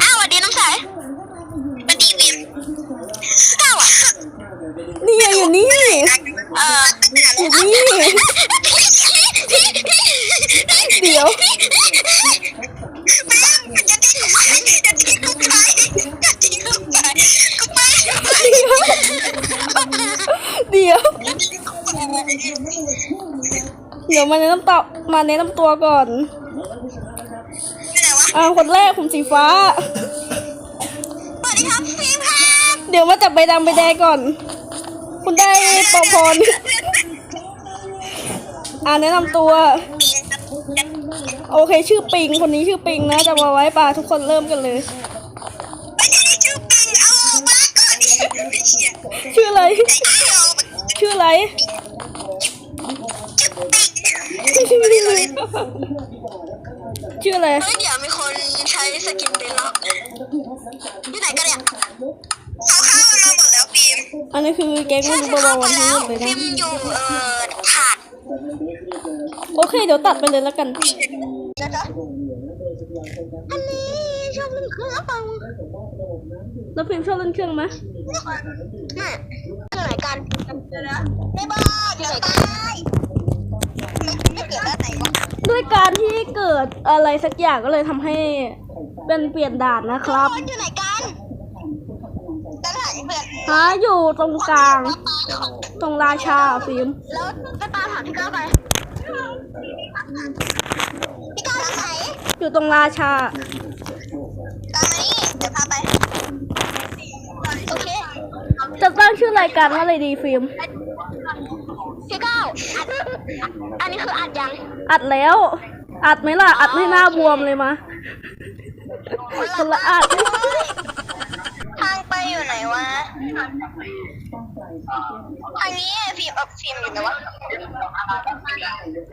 อ้าวสวัสดีน้องสายสวัสดีวิมอ้าวอะนี่ไงอยู่นี่เอ่ออยู่นี่ เดี๋ยวจะทิ้งไปจะทิ้งกูไปจะทิ้งกูไปกูไปเดี๋ยวเดี๋ยวมาแนะนำตัวมาแนะนำตัวก่อนไหนวะ อ่าคนแรกผมสีฟ้า สวัสดีครับฟิล์มครับเดี๋ยวมาจับใบดำใบแดงก่อน คุณได้ปอพรอ่าแนะนำตัว โอเค ชื่อปิงคนนี้ชื่อปิงนะจำเอาไว้ป่ะทุกคนเริ่มกันเลย ไม่ใช่ชื่อปิงเอามาก่อนดิเชี่ยชื่ออะไร เอาชื่ออะไรชื่อปิงชื่ ออะไร เฮ้ยเดี๋ยวมีคนใช้สกินเป็นล็อกที่ไหนกันเนี่ยเขาเข้ามาหมดแล้วฟิล์มอันนี้คือแก๊งไม่รู้เบาๆวันทั้งหมดเลยฟินะล์มอยู่เอ่อถาดโอเคเดี๋ยวตัดไปเลยแล้วกันนะคะอันนี้ชอบเล่นเครื่องอัปปังแล้วพิมพ์ชอบเล่นเครื่องไหมนี่เครื่องไหนกันไม่บ้าเดี๋ยวตายไม่เกิดด้านไหนวะ ด้วยการที่เกิดอะไรสักอย่างก็เลยทำให้เป็นเปลี่ยนด่านนะครับคนอยู่ไหนกันด้านไหนเพื่อนหาอยู่ตรงกลาง ตรงราชาฟิล์มแล้วจะตามหาพี่ก้าวไปพี่ก้าวที่ไหนอยู่ตรงราชาตามมานี่เดี๋ยวพาไปโอเคจะตั้งชื่อรายการว่าอะไรดีฟิล์ม พี่ก้าวอัดอันนี้คืออัดยังอัดแล้ว อัดไหมล่ะ อัดให้หน้าบวมเลยมาคนละอัดทางไปอยู่ไหนวะ ทางนี้ฟิล์มเออฟิล์มอยู่ไหนวะ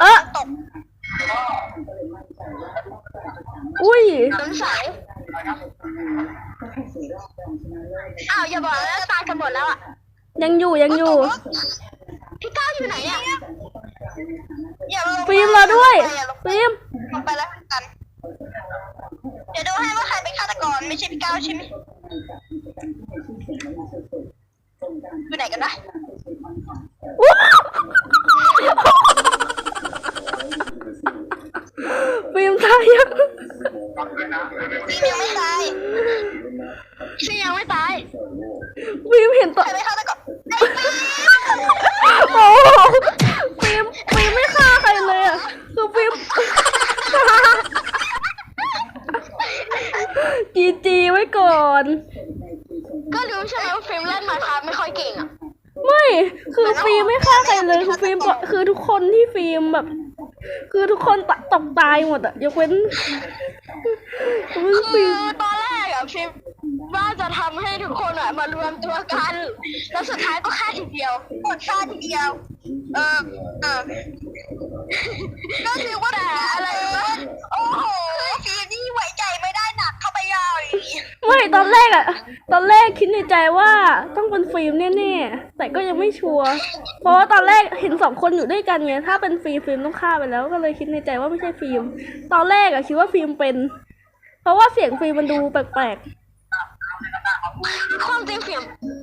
เออตกอุ้ยสงสัยอ้าวอย่าบอกนะตายกันหมดแล้วอะ ยังอยู่ยังอยู่ พี่ก้าวอยู่ไหนอะอย่าลงฟิล์มรอด้วยอย่าลงฟิล์มลงไปแล้วกัน เดี๋ยวดูให้ว่าใครเป็นฆาตกรไม่ใช่พี่ก้าวใช่ไหมอยู่ไหนกันนะว้าวฟิล์มตายยัง ฟิล์มยังไม่ตายฟิล์มยังไม่ตาย ฟิล์มเห็นตัว ใครเป็นฆาตกรไอ้ฟิล์ม โอ้ฟิล์มฟิล์มไม่ฆ่าใครเลยอะ คือฟิล์ม จีจีไว้ก่อน ก็รู้ใช่ไหมว่าฟิล์มเล่นมาครับไม่ค่อยเก่งอะ ไม่ คือฟิล์มไม่ฆ่าใครเลย คือฟิล์มก็คือทุกคนที่ฟิล์มแบบ คือทุกคนตตกตายหมดอะยกเว้นยกเว้นคือตอนแรกอะฟิล์มว่าจะทำให้ทุกคนอะมารวมตัวกัน แล้วสุดท้ายก็ฆ่าทีเดียวกดฆ่าทีเดียว เออเออก็คือว่าแต่อะไรวะโอ้โหฟิล์มนี่ไว้ใจไม่ ได้หนักเข้าไปใหญ่ไม่ตอนแรกอะตอนแรกคิดในใจว่าต้องเป็นฟิล์มแน่ๆแต่ก็ยังไม่ชัวร์เพราะว่าตอนแรกเห็นสองคนอยู่ด้วยกันไงถ้าเป็นฟิล์มฟิล์มต้องฆ่าไปแล้วก็เลยคิดในใจว่าไม่ใช่ฟิล์ม ตอนแรกอะคิดว่าฟิล์มเป็น เพราะว่าเสียงฟิล์มมันดูแปลกความจริงเสียง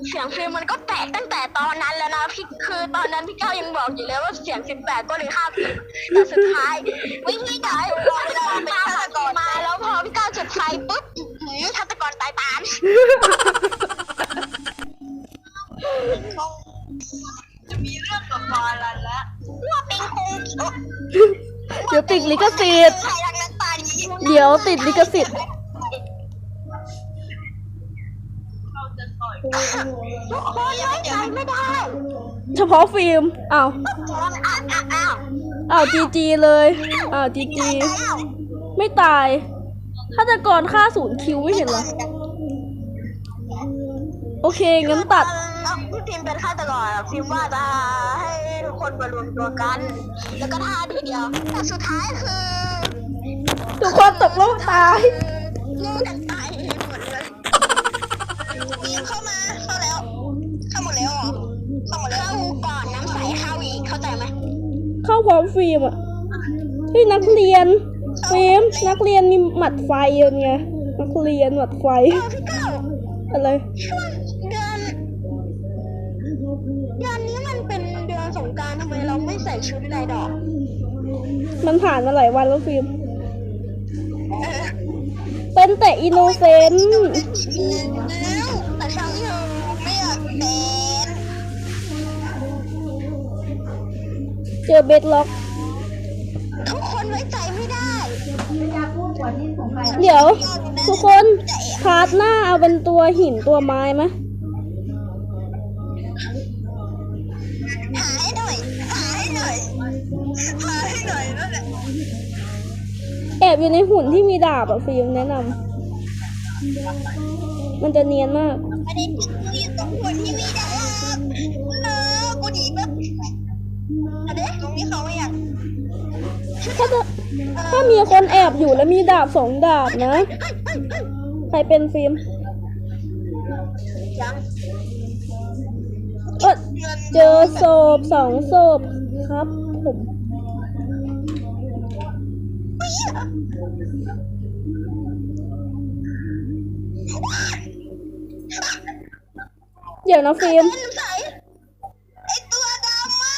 เสียงฟิล์มมันก็แตกตั้งแต่ตอนนั้นแล้วนะพี่คือตอนนั้นพี่ก้าวยังบอกอยู่เลยว่าเสียงฟิล์มแตกก็เลยฆ่าฟิล์มแต่สุดท้าย วิ่งไม่ได้พอเราเป็นฆาตกรมา แล้วพอพี่ก้าวจุดไฟปุ๊บายตามจะมีเรื่องกับบอลลันละว่าเป็นคงๆเดี๋ยวติดลิขสิทธิ์ ใครรักนั้นตายนี้เดี๋ยวติดลิขสิทธิ์ทุกคนไว้ใจไม่ได้เฉพาะฟิล์ม อ้าว อ้าวอ้าวอ้าวอ้าวจีจีเลย อ้าวจีจี อ้าวไม่ตายฆาตกรฆ่าศูนย์คิวไม่เห็นเหรอ โอเคงั้นตัดพี่พิมเป็นฆาตกรอะพิมว่าจะให้ทุกคนมารวมตัวกัน แล้วก็ท่าทีเดียว แต่สุดท้ายคือทุกคนตกโลกตายงูกันตายหมดเลยพิมเข้ามาเข้าแล้ว เข้าหมดแล้วเหรอเข้าหมดแล้วเข้าก่อนน้ำใสเข้าอีกเข้าใจไหมเข้าพร้อมฟิล์มอะเฮ้ยนักเรียนฟิล์มนักเรียนมีหมัดไฟอยู่ไงเนักเรียนหวัดไฟ เออพี่เก้าอะไร ช่วง สงกรารทำไมเราไม่ใส่ชุดลายดอก มันผ่านมาหลายวันแล้วฟิล์มเออเป็นแต่อินโนเซนต์แล้วแต่ฉันยังไม่อยากเป็นเจอเบดล็อก ทุกคนไว้ใจไม่ได้ เดี๋ยว ทุกคนพาร์ทหน้าเอาเป็นตัวหินตัวไม้ไหม หาให้หน่อยนั่นแหละแอบอยู่ในหุ่นที่มีดาบอะฟิล์มแนะนำมันจะเนียนมาก ประเด็นคือกูอยู่ตรงคนที่มีดาบเออกูหนีแบบอันเด็ตรงนี้เขาไม่อยากถ้าจะถ้ามีคนแอบอยู่แล้วมีดาบสองดาบนะ ใครเป็นฟิล์มยังเออเจอศพสองศพครับผม เดี๋ยวนะฟิล์มเป็นใสไอตัวดำอะ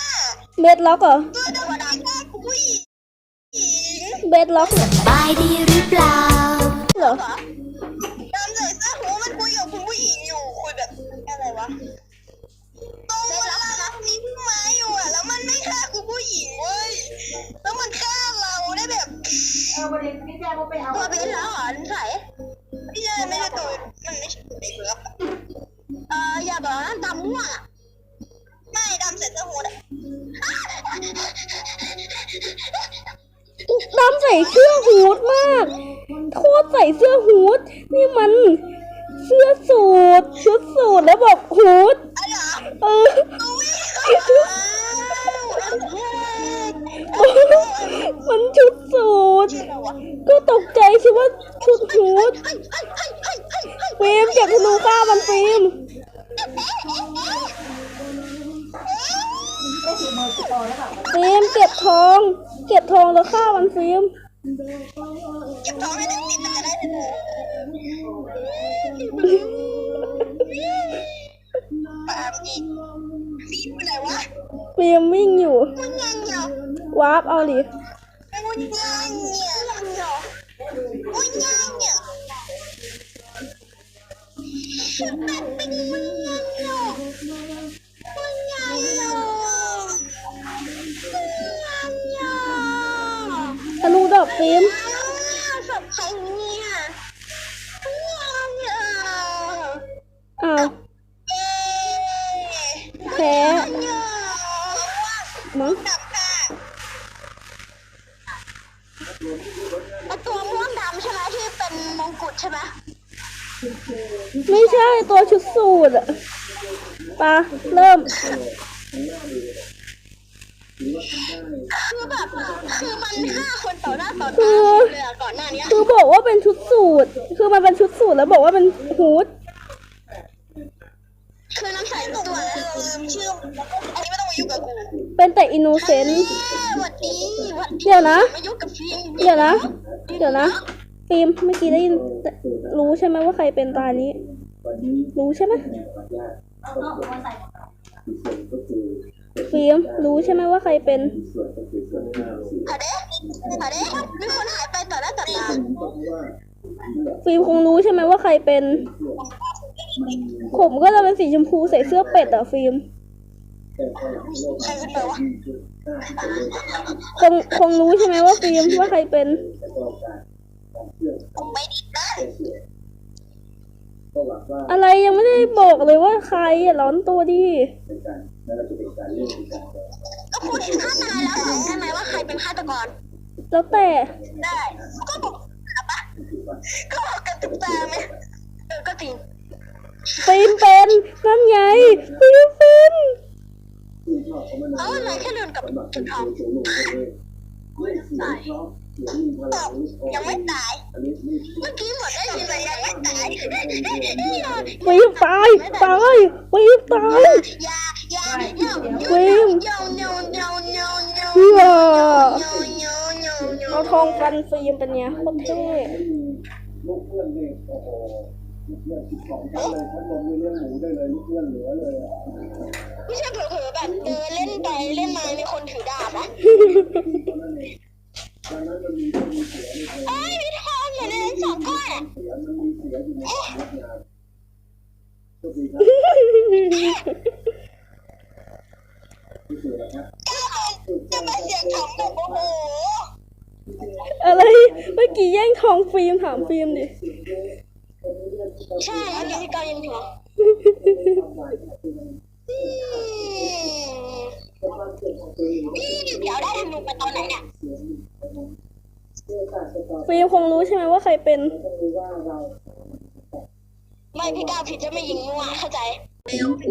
เบดล็อกเหรอ ตัวดำดำแค่กูผู้หญิงเบดล็อกเหรอสบายดีหรือเปล่าเหรอเหรอดำใส่เสื้อหูมันคุยกับคุณผู้หญิงอยู่คุยแบบอะไรวะตรงเวลาเรามีผู้ไม้อยู่อะแล้วมันไม่ฆ่าคุณผู้หญิงเว้ยแล้วมันฆ่าเราได้แบบตัวเบนแล้วเหรอ ดำใส่เสื้อฮูดมาก โคตรใส่เสื้อฮูดนี่มันเสื้อสูทชุดสูทแล้วบอกฮูดเออมันชุดสูทชื่ออะไรก็ตกใจคิดว่าชุดฮูดเฟิล์มเก็บธนูฆ่ามันฟิล์ม ฟิล์มเก็บทองเก็บทองแล้วฆ่ามันฟิล์มเก็บทองให้ได้สิบมันจะได้เป็นปามอีกฟีบไปไหนวะฟิล์มวิ่งอยู่มันยังเหรอวาร์ปเอาดิมันยังเนี่ยยังอมันยังเนี่ยมันเป็นมันยังเหรอมันยังเหรอ มันยังเหรอธนูดอกฟิล์มอ้าวศพใครเนี่ยยังเหรออ้าวเย้แพ้ยังเหรอมั้งตัวม่วงดำใช่ไหมที่เป็นมงกุฎใช่ไหมไม่ใช่ตัวชุดสูทอะปะเริ่ม คือแบบคือมันฆ่าคนต่อหน้าต่อคืตาอเลยอะก่อนหน้านี้คือบอกว่าเป็นชุดสูทคือมันเป็นชุดสูทแล้วบอกว่าเป็นฮูดคือน้ำใสตัวแล้วเราลืมชื่ออันนี้ไม่ต้องมายุ่งกับกูเป็นแต่อินโนเซนต์หวัดดีหวัดดีเดี๋ยวนะ มายุ่งกับฟิล์มเดี๋ยวนะ เดี๋ยวนะฟิล์มเมื่อกี้ได้ยินรู้ใช่ไหมว่าใครเป็นตานี้ รู้ใช่ไหม ฟิล์มรู้ใช่ไหมว่าใครเป็นหาเด้หาเด้มีคนหายไปต่อหน้าต่อตาฟิล์มคงรู้ใช่ไหมว่าใครเป็นผมก็จะเป็นสีชมพูใส่เสื้อเป็ดอะฟิล์มคงคงรู้ใช่ไหมว่าฟิล์มว่าใครเป็นไม่ดีได้ อะไรยังไม่ได้บอกเลยว่าใครอะร้อนตัวดิก็พูดถึงข้างในแล้วบอกได้ไหมว่าใครเป็นฆาตกร แล้วแต่ ได้ก็บอกนะปะก็บอกกันตุ๊กตาไหมเออก็จริงฟิล์มเป็นนั่นไงฟิล์มเป็นเอ้านายแค่เดินกับจุดทองตาย ตอบยังไม่ตาย เมื่อกี้เหมือนได้ยินแต่ยังไม่ตายฟิล์มตายตายฟิล์มตายอย่าอย่าอย่าฟิล์มอย่าอย่าอย่าอย่าอย่าเพื่ออย่าอย่าอย่าอย่าเอาทองฟันฟิล์มเป็นไงโคตรเท่ลูกเพื่อนนี่โอ้โหลูกเพื่อนสิบสองชั้นเลยชั้นบนนี่เลี้ยงหมูได้เลยลูกเพื่อนเหลือเลยอะไม่ใช่เผลอๆแบบเดินเล่นไปเล่นมามีคนถือดาบนะ เสียในเอ้ยมีทองอยู่ในนั้นสองก้อนอะเสียมันมีเสียอยู่ในความงดงามโชคดีครับที่สุดแล้วครับจะมาเสียงถามแบบโอ้โหอะไร เมื่อกี้แย่งทองฟิล์มถามฟิล์มดิ ใช่อันนี้พี่ก้าวยังถืออืมเดี๋ยวได้ธนูมาตอนไหนเนี่ย ฟิล์มคงรู้ใช่ไหมว่าใครเป็น ไม่พี่ก้าวผิดจะไม่ยิงมั่วเข้าใจ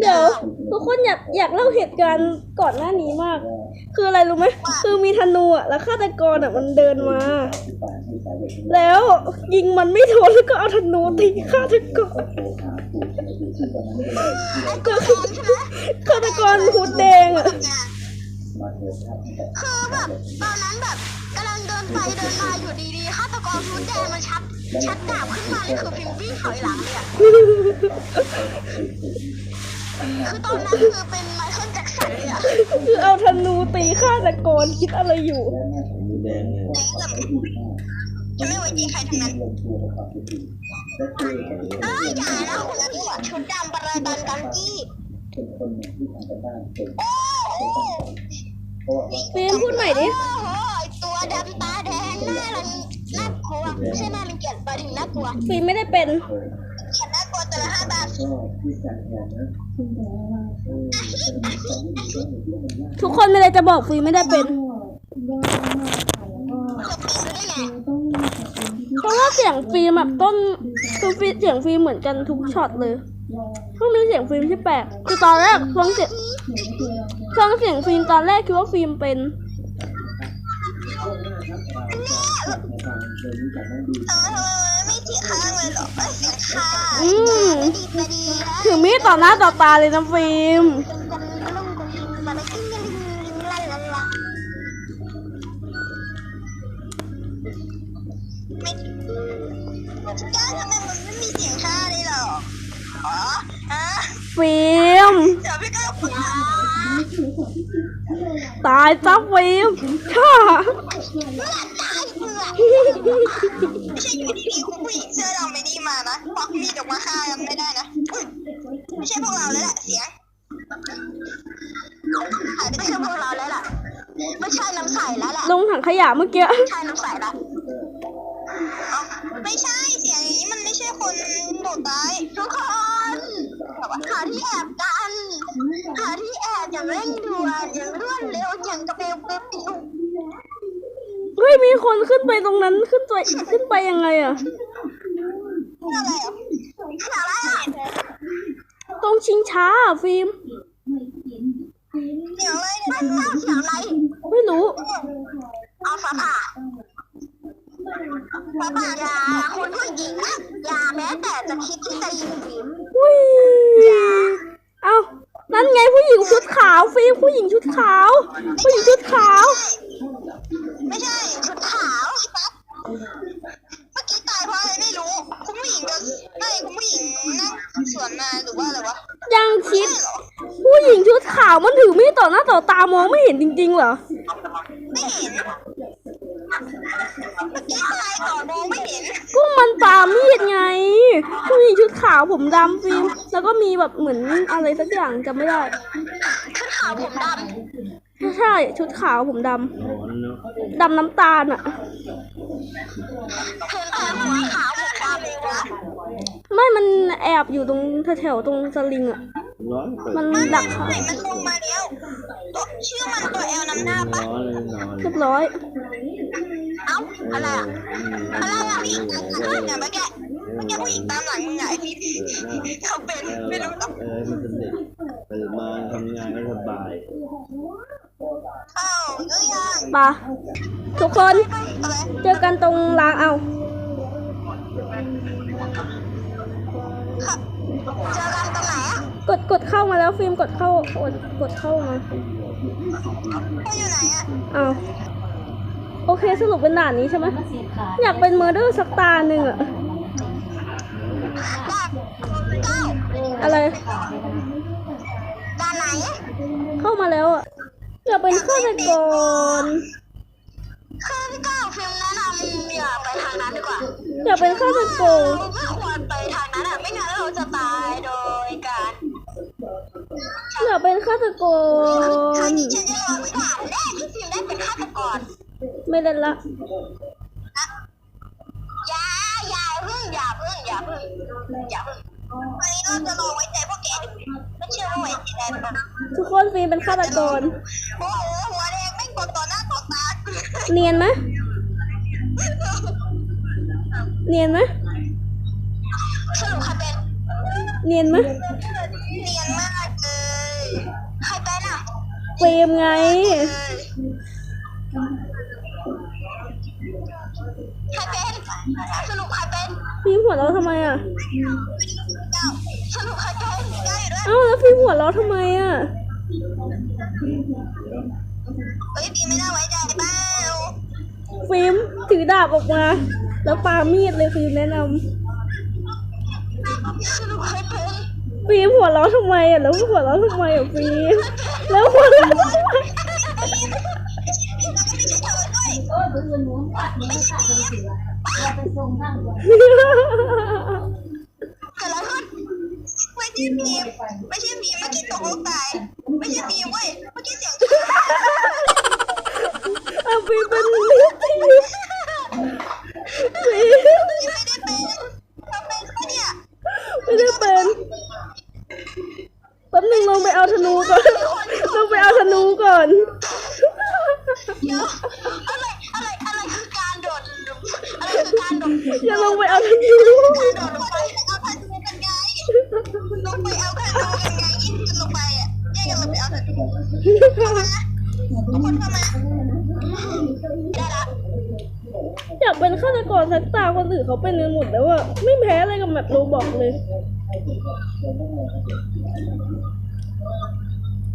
เดี๋ยวทุกคนอยากอยากเล่าเหตุการณ์ก่อนหน้านี้มาก คืออะไรรู้ไหมคือมีธนูอะแล้วฆาตกรอะมันเดินมา แล้วยิงมันไม่โดนแล้วก็เอาธนูตีฆาตกรก็คือฆาตกรหูดแดงอะ คือแบบตอนนั้นแบบกำลังเดินไปเดินมาอยู่ดีๆฆาตกรชุดแดงมันชักชักดาบขึ้นมาเลยคือพิมพ์วิ่งถอยหลังเลยอะคือตอนนั้นคือเป็นไมเคิลแจ็คสันเลยอะคือเอาธนูตีฆาตกรคิดอะไรอยู่จะไม่ไว้ใจใครทั้งนั้นเอ้ยอย่านะคุณตำรวจชุดดำประดันกันกี้เป็นคนที่ทำกันบ้านเป็นโอ้โห เพราะว่าฟิล์มพูดใหม่ดิ โอ้โหไอ้ตัวดำตาแดงหน้ารังน่ากลัวไม่ใช่หน้ารังเกียจไปถึงน่ากลัวฟิล์มไม่ได้เป็นเคยเกียจน่ากลัวแต่ละห้าบาทก็ที่การแทนนะเออเป็นความที่ดีที่มันที่มันยากทุกคนไม่ได้จะบอกฟิล์มไม่ได้เป็นคือปีนได้ไงเพราะว่าเสียงฟิล์มแบบต้นคือฟิล์มเสียงฟิล์มเหมือนกันทุกช็อตเลยเพิ่งมีเสียงฟิล์มที่แปลกคือตอนแรกฟังเสียง ฟังเสียงฟิล์มตอนแรกคิดว่าฟิล์มเป็นช่วงหน้าครับเราจะจัดในทางเดินนี้จากนั่งดีเออไม่เสียข้างเลยเหรอไม่เสียข้างอืมดีมาดีนะถือมีดต่อหน้าต่อตาเลยนะฟิล์มกันลงกันมาไม่กินกันลิงลาลาลาไม่จ้าทำไมมันไม่มีเสียงข้าเลยเหรออ๋อฮะฟิล์ม ตายซะฟิล์มช่าตายเบื่อไม่ใช่อยู่ดีๆคุณผู้หญิงเสื้อดำไม่ดีมานะควักมีดออกมาฆ่ากันไม่ได้นะไม่ใช่พวกเราแล้วแหละเสียงหายไปไม่ใช่พวกเราแล้วล่ะไม่ใช่น้ำใสแล้วแหละลงถังขยะเมื่อกี้ใช่น้ำใสละไม่ใช่เสียงอย่างนี้มันไม่ใช่คนโดดตายทุกคนหาที่แอบกัน หาที่แอบอย่างเร่งด่วนอย่างรวดเร็วอย่างกระเบลเบลปิวเฮ้ยมีคนขึ้นไปตรงนั้นขึ้นไปขึ้นไปยังไงอะอะไรอะอะไรอะตรงชิงช้าอะฟิล์มเสียงอะไรเนี่ยเสียงอะไรไม่รู้เอาฟ้าผ่าฟ้าผ่าอย่าคุณผู้หญิงนะอย่าแม้แต่จะคิดที่จะยิงฟิล์มอุ้ยเอานั่นไงผู้หญิงชุดขาว ฟิล์มผู้หญิงชุดขาว ผู้หญิงชุดขาว ไม่ใช่ชุดขาวปั๊บเมื่อกี้ตายเพราะอะไรไม่รู้ คุณผู้หญิงเดินไม่คุณผู้หญิงนั่งสวนมาหรือว่าอะไรวะยังคิดใช่เหรอผู้หญิงชุดขาวมันถือมีดต่อหน้าต่อตามองไม่เห็นจริงๆเหรอไม่เห็นเมื่อกี้ตายก่อนมองไม่เห็นก็มันปามีดไง ผู้หญิงชุดขาวผมดำฟิล์มแล้วก็มีแบบเหมือนอะไรสักอย่างจำไม่ได้ชุดขาวผมดไม่ใช่ชุดขาวผมดำดำน้ำตาลอะำเห็นแต่หัวขาวผมดำเลยวะไม่มันแอบอยู่ตรงแถวๆตรงสลิงอะมันดักขาไหนมันลงมาแล้วตัวชื่อมันตัวเอลนำหน้าปะเรียบร้อย เอ้าอะไรอะอะไรอะผู้หญิงตามหลังเนี่ยเมื่อกี้เมื่อกี้ผู้หญิงตามหลังมึงไงพี่เขาเป็นไม่รู้หรอกเออมันสนิทตื่นมาทำงานก็สบายเข้าหรือยังปะทุกคนอะไรเจอกันตรงรางเอาเจอกันตรงไหนอะกดกดเข้ามาแล้วฟิล์มกดเข้ากดกดเข้ามาเขาอยู่ไหนอะเอา โอเคสรุปเป็นด่านนี้ใช่ไหมอยากเป็นเมอร์เดอร์สักตาหนึ่งอะเก้าอะไรด้านไหน เข้ามาแล้วอะอยากเป็นฆาตกรคือพี่ก้าวฟิล์มแนะนำอย่าไปทางนั้นดีกว่าอยากเป็นฆาตกรเราไม่ควรไปทางนั้นอะไม่งั้นเราจะตายโดยการอยากเป็นฆาตกครั้รงนี้ฉันจะรอไม่ได้แรกที่ฟิล์มได้เป็นฆาตกร ไม่เล่นละอย่าอย่าพึ่งอย่าพึ่งอย่าพึ่งอย่าพึ่งวันนี้เราจะลองไว้ใจพวกแกดิไม่เชื่อว่าไว้ใจได้หรือเปล่าทุกคนฟีเป็นฆาตกรโอ้โหหัวแดงไม่งกดต่อหน้าต่อตาเนียนไหมเนียนไหมสรุปใครเป็นเนียนไหมเนียนมากเลยใครเป็นอะเฟรมไง ใครเป็น สรุปใครเป็นฟิล์มหัวเราะทำไมอะเก้าสรุปใครเป็นเก้าอยู่ด้วย เอ้าแล้วฟิล์มหัวเราะทำไมอะเฮ้ยบีไม่น่าไว้ใจเปล่าฟิล์มถือดาบออกมา แล้วปามีดเลยฟิล์มแนะนสรุปใครเป็นำฟิล์มหัวเราะทำไมอะแล้วหัวเราะทำไมอะฟิล์มแล้วหัวเราะทำไม เกิดอะไรขึ้นไม่ใช่บีมไม่ใช่บีมเมื่อกี้ตกลงตาย ไม่ใช่บีมเว้ย เมื่อกี้เสียงอะฟิล์มเป็น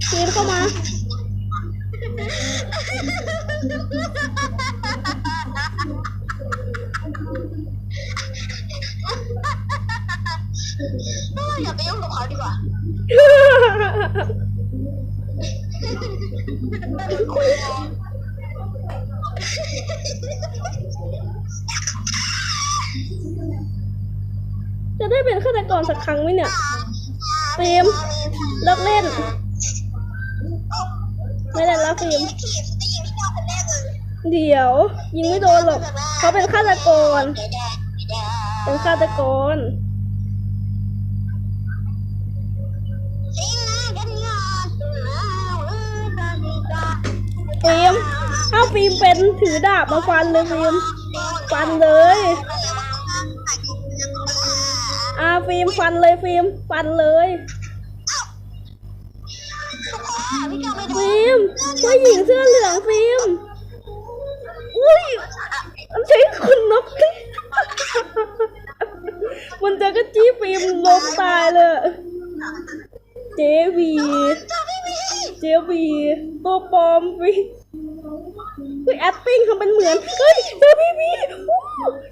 ฟีนเข้ามาอย่าไปยุ่งกับเขาดีกว่า จะได้เป็นฆาตกรสักครั้งไหมเนี่ย ฟิล์มเลิกเล่น ไม่เล่นแล้วฟิล์มเลยเดี๋ยว ยิงไม่โดนหรอกเขาเป็นฆาตกร เป็นฆาตกรฟิล์มถ้าฟิล์มเป็นถือดาบมาฟันเลยฟิล์มฟันเลย อ่าฟิล์มฟันเลยฟิล์มฟันเลยฟิล์มผู้หญิงเสื้อเหลืองฟิล์มอุ้ยมันใช้คุณนกมันจะกระจี้ฟิล์มลมตายเลยเจวีเจวีตัวปลอมฟิล์มเฮ้ย acting ทำเป็นเหมือนเฮ้ยเจพีพีโอ้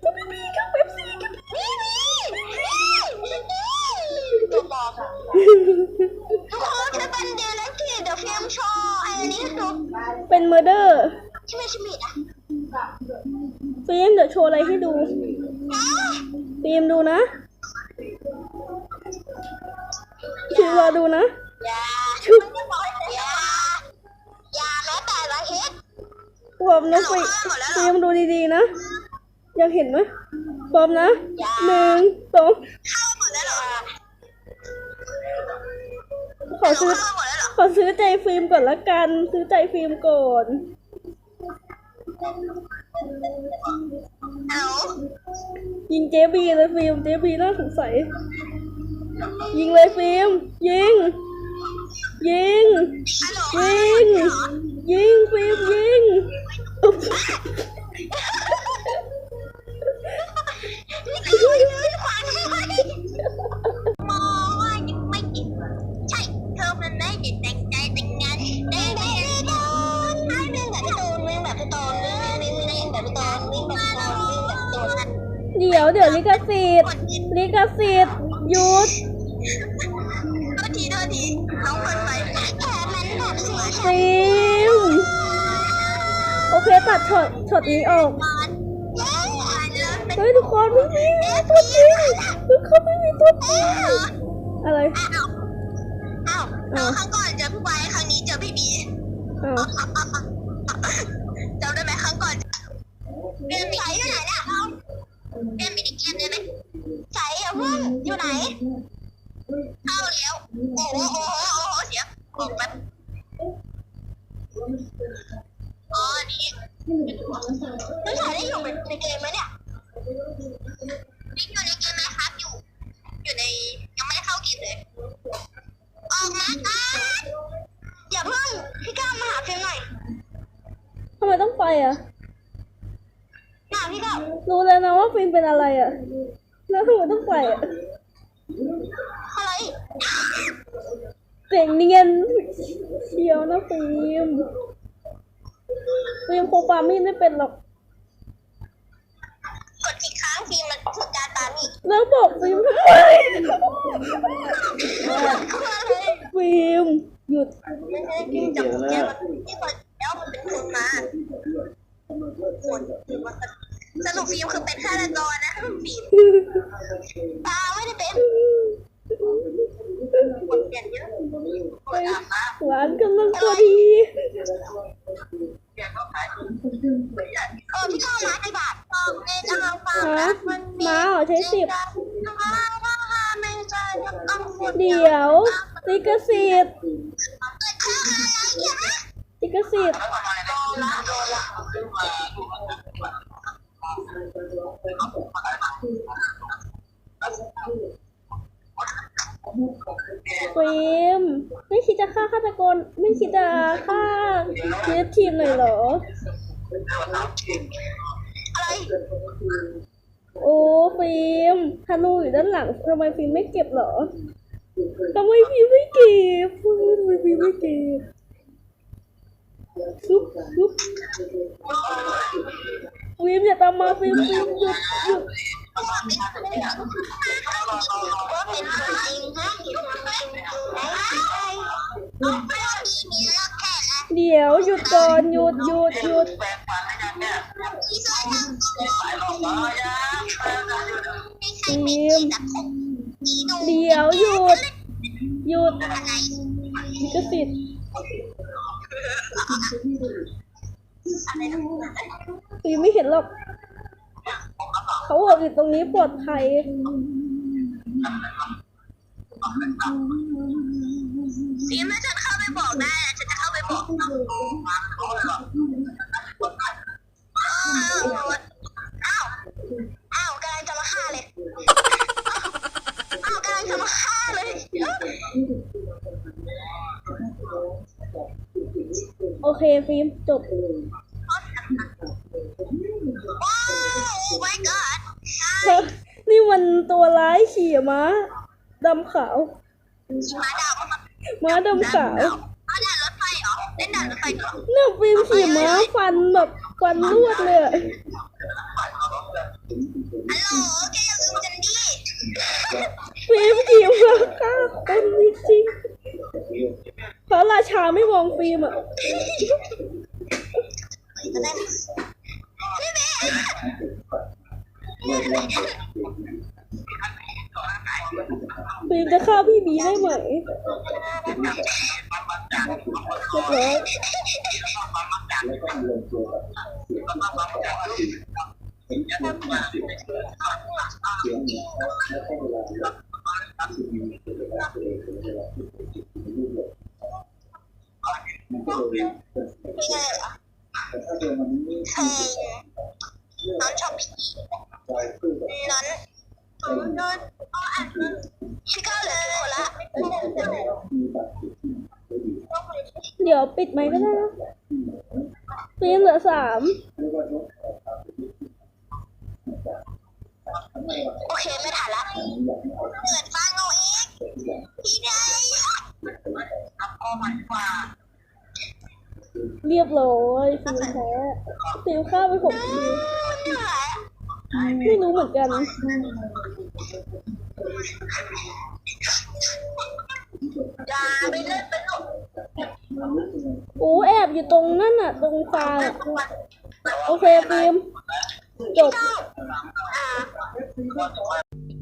เจพีพี ตัวปลอมทุกคนจะเป็นเดลักกี้เดอะฟิล์มโชว์ไอ้นี่ดูเป็นเมอร์เดอร์ใช่ไหมใช่ไหมอะฟิล์มเดี๋ยวโชว์อะไรให้ดูฟิล์มดูนะฟิล์มรอดูนะอย่าชุบอย่าอย่าแม้แต่ละเฮ็ดพร้อมนะฟิฟิล์มดูดีๆนะ อยากเห็นไหมพร้อมนะหนึ่งสอง ขอซื้อเข้าหมดแล้วเหรอขอซื้อใจฟิล์มก่อนละกัน ซื้อใจฟิล์มก่อนเอายิงเจบีเลยฟิล์มเจบีน่าสงสัย ยิงเลยฟิล์ม ยิง ยิงฮัลโหลยิง ยิงฟิล์มยิงอุ๊บนี่คือไม่ขวานไม่มอง เรื่องแบบพี่ตูนเรื่องแบบพี่ตูนเดี๋ยวเดี๋ยวลิขสิทธิ์ลิขสิทธิ์หยุดโทษทีโทษทีน้องเปิดไฟแขนมันแบบสวยฟิล์มโอเคตัดช็อตช็อตนี้ออกมอนเย้แล้วเป็นเฮ้ยทุกคนไม่มีตัวจริงทุกคนไม่มีตัวจริงอะไรอ้าวอ้าวครั้งก่อนเจอพี่ไว้ครั้งนี้เจอพี่บีอ้าวจำได้ไหมครั้งก่อนเกมใสอยู่ไหน ใสอะเพื่อนอยู่ไหน เข้าแล้ว โอ้โหโอ้โหโอ้โหเสียงออกแบบอ๋อนี่ไม่ใช่ได้อยู่ในเกมไหมเนี่ยนี่อยู่ในเกมไหมครับอยู่ อยู่ในยังไม่ได้เข้าเกมเลย ออกมาก่อนอย่าเพิ่งพี่ก้าวมาหาเพียงหน่อยทำไมต้องไปอะมาพี่ก้าวรู้แล้วนะว่าฟิล์มเป็นอะไรอะ แล้วทำไมต้องไปอะอะไรเจ๋งเนียนเชียวนะฟิล์มฟิล์มโคงปามีดไม่เป็นหรอกกดกี่ครั้งฟิล์มมันคือการตามอีกแล้วบอกฟิล์มทำไมคืออะไรฟิล์มหยุดไม่ใช่ฟิล์มจับกุญแจมันที่คนแล้วมันเป็นคนมาคนคือมัน สรุปฟิล์มคือเป็นฆาตกรนะฟิล์มตาไม่ได้เป็นคนเปลี่ยนเยอะคนอาบน้หวานกำลังพอดีำเออพี่ก้าวมากี่บาทเออในทางฟังนะมันมีม้าเหรอใช้สิบไม่ใช่ต้องพูดเดี๋ยวลิขสิทธิ์ลิขสิทธิ์ ฟิล์มไม่คิดจะฆ่าฆาตกรไม่คิดจะฆ่าเทียทีมหน่อยเหรอ อะไร โอ้ฟิล์มธนูอยู่ด้านหลังทำไมฟิล์มไม่เก็บเหรอทำไมฟิล์มไม่เก็บทำไมฟิล์มไม่เก็บซุบซุบ ฟิล์มอย่าตามมาฟิล์มฟิล์มหยุดหยุดเดี๋ยวหยุดก่อนหยุดหยุดหยุดที่ซอยทางก็ไม่ใช่เป็นที่แบบผมอีดูเดี๋ยวหยุดหยุดลิขสิทธิ์ ตีไม่เห็นหรอกเขาบอกอยู่ตรงนี้ปลอดภัยตีไมถ้าฉันเข้าไปบอกได้นะฉันจะเข้าไปบอกอ้าวอ้าวกำลังจะมาฆ่าเลยอ้าวกำลังจะมาฆ่าเลย โอ เคฟิล์มจบว้าว oh my god เฮ้ยนี่มันตัวร้ายขี่ม้าดำขาวหมาดาวม้าดำขาวเอาด่านรถไฟเหรอเล่นด่านรถไฟเหรอเนี่ยฟิล์มขี่ม้าฟันแบบฟันลวดเลยอะฮัลโหลแกอย่าลืมกันดิ ฟิล์มขี่ม้าฆ่าคนจริงๆ พระราชาไม่มองฟิล์มอะพี่เบสฟิล์มจะฆ่าพี่บีได้ไหมเรียบร้อย พี่ไงเหรอเพลงน้องชอบผีน้องน้องเอาอ่านพี่ก้าวเลยคนละ เดี๋ยวปิดไหมค์ก็ได้นะฟิล์มเหลือสาม โอเคไม่ทันละเปิดฟังเอาเองพี่ได้เรียบร้อยฟิล์มแพ้ฟิล์มฆ่าไปหกทีเหนื่อยไม่รู้เหมือนกันอย่าไปเล่นไปหรอกโอ้แอบอยู่ตรงนั่นน่ะ ตรงฟางโอเคฟิล์ม จบ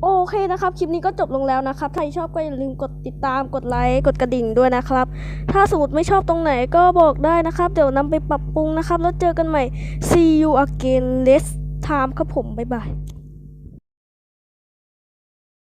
โอเคนะครับ คลิปนี้ก็จบลงแล้วนะครับ ถ้าชอบก็อย่าลืมกดติดตาม กดไลค์ กดกระดิ่งด้วยนะครับ ถ้าสมมติไม่ชอบตรงไหนก็บอกได้นะครับ เดี๋ยวนำไปปรับปรุงนะครับ แล้วเจอกันใหม่ see you again next time ครับผม บ๊ายบาย